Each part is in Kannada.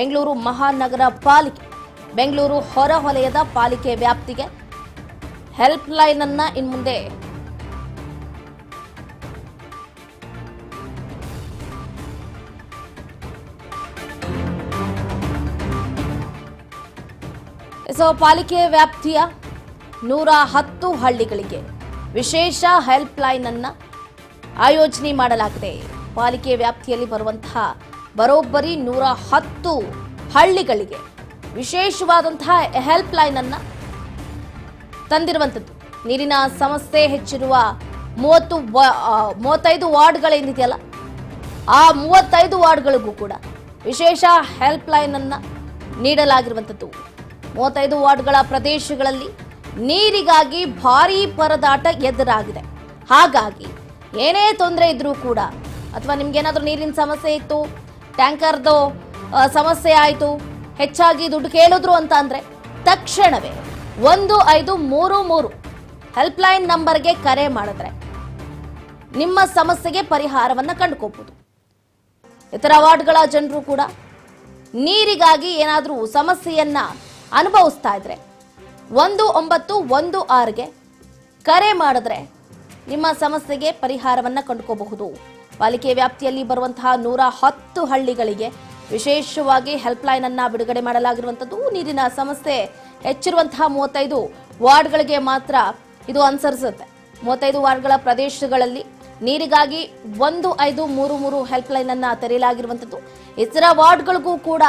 ಬೆಂಗಳೂರು ಮಹಾನಗರ ಪಾಲಿಕೆ, ಬೆಂಗಳೂರು ಹೊರವಲಯದ ಪಾಲಿಕೆ ವ್ಯಾಪ್ತಿಗೆ ಹೆಲ್ಪ್ ಲೈನ್ ಅನ್ನ ಇನ್ಮುಂದೆ. ಸೊ, ಪಾಲಿಕೆ ವ್ಯಾಪ್ತಿಯ ನೂರ ಹತ್ತು ಹಳ್ಳಿಗಳಿಗೆ ವಿಶೇಷ ಹೆಲ್ಪ್ ಲೈನ್ ಅನ್ನ ಆಯೋಜನೆ ಮಾಡಲಾಗಿದೆ. ಪಾಲಿಕೆ ವ್ಯಾಪ್ತಿಯಲ್ಲಿ ಬರುವಂತಹ ಬರೋಬ್ಬರಿ ನೂರ ಹತ್ತು ಹಳ್ಳಿಗಳಿಗೆ ವಿಶೇಷವಾದಂತಹ ಹೆಲ್ಪ್ ಲೈನ್ ಅನ್ನ ತಂದಿರುವಂಥದ್ದು. ನೀರಿನ ಸಮಸ್ಯೆ ಹೆಚ್ಚಿರುವ ಮೂವತ್ತು ಮೂವತ್ತೈದು ವಾರ್ಡ್ಗಳೇನಿದೆಯಲ್ಲ ಆ ಮೂವತ್ತೈದು ವಾರ್ಡ್ಗಳಿಗೂ ಕೂಡ ವಿಶೇಷ ಹೆಲ್ಪ್ ಲೈನ್ ಅನ್ನ ನೀಡಲಾಗಿರುವಂಥದ್ದು. ಮೂವತ್ತೈದು ವಾರ್ಡ್ಗಳ ಪ್ರದೇಶಗಳಲ್ಲಿ ನೀರಿಗಾಗಿ ಭಾರೀ ಪರದಾಟ ಎದುರಾಗಿದೆ. ಹಾಗಾಗಿ ಏನೇ ತೊಂದರೆ ಇದ್ರೂ ಕೂಡ, ಅಥವಾ ನಿಮ್ಗೇನಾದರೂ ನೀರಿನ ಸಮಸ್ಯೆ ಇತ್ತು ಟ್ಯಾಂಕರ್ದು ಸಮಸ್ಯೆ ಆಯಿತು. ಹೆಚ್ಚಾಗಿ ದುಡ್ಡು ಕೇಳಿದ್ರು ಅಂತ ಅಂದರೆ ತಕ್ಷಣವೇ ಒಂದು ಐದು ಮೂರು ಮೂರು ಹೆಲ್ಪ್ಲೈನ್ ನಂಬರ್ಗೆ ಕರೆ ಮಾಡಿದ್ರೆ ನಿಮ್ಮ ಸಮಸ್ಯೆಗೆ ಪರಿಹಾರವನ್ನ ಕಂಡುಕೋಬಹುದು ಇತರ ವಾರ್ಡ್ಗಳ ಜನರು ಕೂಡ ನೀರಿಗಾಗಿ ಏನಾದರೂ ಸಮಸ್ಯೆಯನ್ನ ಅನುಭವಿಸ್ತಾ ಇದ್ರೆ ಒಂದು ಒಂಬತ್ತು ಒಂದು ಆರ್ಗೆ ಕರೆ ಮಾಡಿದ್ರೆ ನಿಮ್ಮ ಸಮಸ್ಯೆಗೆ ಪರಿಹಾರವನ್ನ ಕಂಡುಕೋಬಹುದು ಪಾಲಿಕೆ ವ್ಯಾಪ್ತಿಯಲ್ಲಿ ಬರುವಂತಹ ನೂರ ಹತ್ತು ಹಳ್ಳಿಗಳಿಗೆ ವಿಶೇಷವಾಗಿ ಹೆಲ್ಪ್ಲೈನ್ ಅನ್ನ ಬಿಡುಗಡೆ ಮಾಡಲಾಗಿರುವಂಥದ್ದು. ನೀರಿನ ಸಮಸ್ಯೆ ಹೆಚ್ಚಿರುವಂತಹ ಮೂವತ್ತೈದು ವಾರ್ಡ್ಗಳಿಗೆ ಮಾತ್ರ ಇದು ಅನುಸರಿಸುತ್ತೆ. ಮೂವತ್ತೈದು ವಾರ್ಡ್ಗಳ ಪ್ರದೇಶಗಳಲ್ಲಿ ನೀರಿಗಾಗಿ ಒಂದು ಐದು ಮೂರು ಮೂರು ಹೆಲ್ಪ್ಲೈನ್ ಅನ್ನ ತೆರೆಯಲಾಗಿರುವಂಥದ್ದು. ಇತರ ವಾರ್ಡ್ಗಳಿಗೂ ಕೂಡ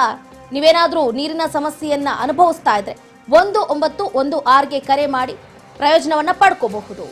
ನೀವೇನಾದರೂ ನೀರಿನ ಸಮಸ್ಯೆಯನ್ನ ಅನುಭವಿಸ್ತಾ ಇದ್ರೆ ಒಂದು ಒಂಬತ್ತು ಒಂದು ಆರ್ಗೆ ಕರೆ ಮಾಡಿ ಪ್ರಯೋಜನವನ್ನ ಪಡ್ಕೋಬಹುದು.